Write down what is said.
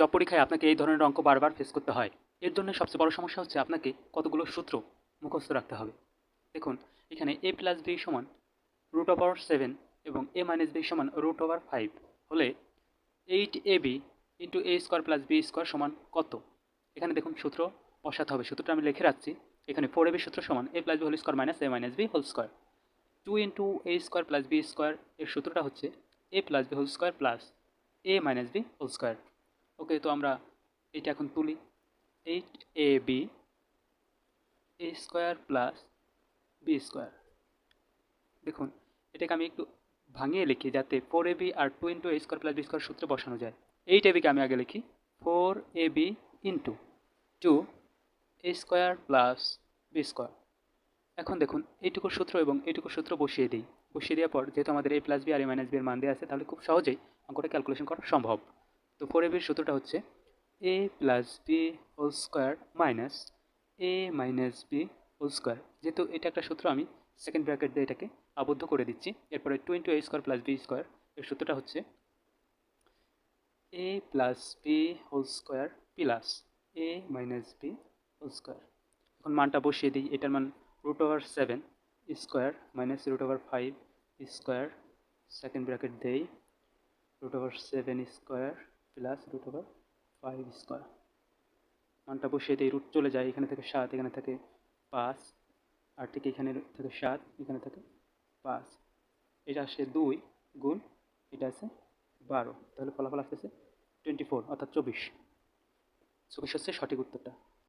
Job পরীক্ষায় আপনাকে এই ধরনের অঙ্ক বারবার ফেস করতে হয়? এর জন্য সবচেয়ে বড় সমস্যা হচ্ছে আপনাকে কতগুলো সূত্র মুখস্থ রাখতে হবে। দেখুন, এখানে এ প্লাস বি সমান রুট ওভার সেভেন এবং এ মাইনাস বি সমান রুট ওভার ফাইভ হলে eight A B into A square plus B square সমান কত? এখানে দেখুন সূত্র বসাতে হবে। সূত্রটা আমি লিখে রাখছি। এখানে ফোর এ বি সূত্র সমান A plus B whole square minus A minus B whole square two into A square plus B square এর সূত্রটা হচ্ছে A plus B whole square plus A minus B whole square okay, তো আমরা এটা এখন তুলি। Eight A B A square plus B square দেখুন, এটাকে আমি একটু ভাঙিয়ে লিখি যাতে four A B R two into A square plus B square সূত্রে বসানো যায়। এইট এ বিকে আমি আগে লিখি। Four A B into two A square plus B square এখন দেখুন এইটুকুর সূত্র এবং এইটুকুর সূত্র বসিয়ে দিই। বসিয়ে দেওয়ার পর, যেহেতু আমাদের এ প্লাস বি আর এ মাইনাস বি এর মান দেওয়া আছে, তাহলে খুব সহজেই অঙ্কটা ক্যালকুলেশন করা সম্ভব। তো ফোর এ বির সূত্রটা হচ্ছে A plus B whole square minus A minus B whole square যেহেতু এটা একটা সূত্র, আমি সেকেন্ড ব্র্যাকেট দিয়ে এটাকে আবদ্ধ করে দিচ্ছি। এরপরে two into A square plus B square এর সূত্রটা হচ্ছে A plus B whole square plus A minus B whole square এখন মানটা বসিয়ে দিই, এটার মান root over seven square minus root over five square second bracket দেই root over seven square plus root over five square মানটা বসিয়ে দিয়ে রুট চলে যায়, এখানে থেকে সাত, এখানে থাকে পাঁচ, আর ঠিক এখানে থেকে সাত, এখানে থাকে পাঁচ। এটা আসে দুই গুণ, এটা আছে বারো। তাহলে ফলাফল আসতেছে টোয়েন্টি ফোর অর্থাৎ চব্বিশ। চব্বিশ হচ্ছে সঠিক উত্তরটা।